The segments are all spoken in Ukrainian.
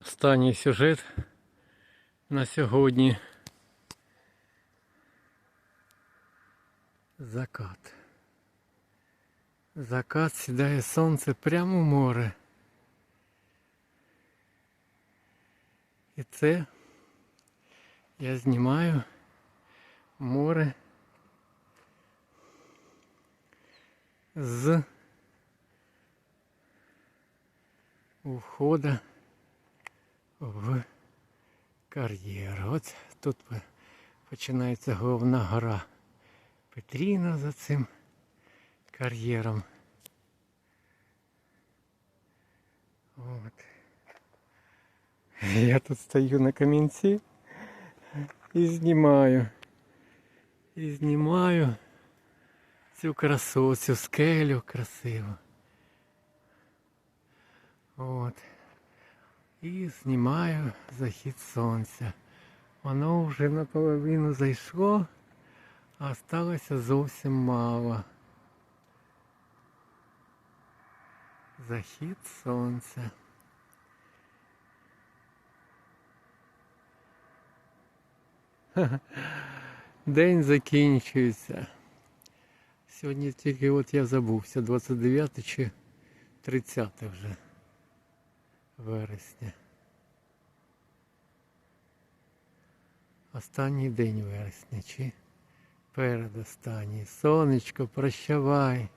Останній сюжет на сьогодні. Закат. Закат сідає сонце прямо в море. І це я знімаю море з ухода В кар'єр. От тут починається головна гора Петріна за цим кар'єром. От. Я тут стою на камінці і знімаю. І знімаю цю красу, цю скелю красиву. От. І знімаю захід сонця. Воно вже наполовину зайшло, а сталося зовсім мало. Захід сонця. День закінчується. Сьогодні тільки от я забувся, 29 чи 30 вже вересня. Останній день вересня чи передостанній. Сонечко, прощавай.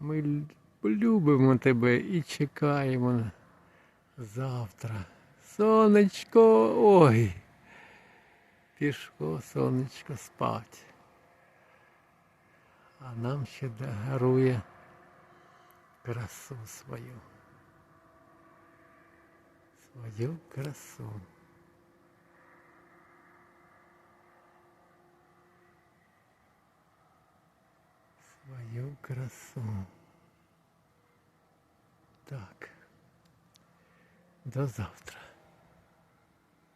Ми любимо тебе і чекаємо завтра. Сонечко, ой. Пішло сонечко спать. А нам ще дарує красу свою. Свою красу. Свою красу. Так. До завтра.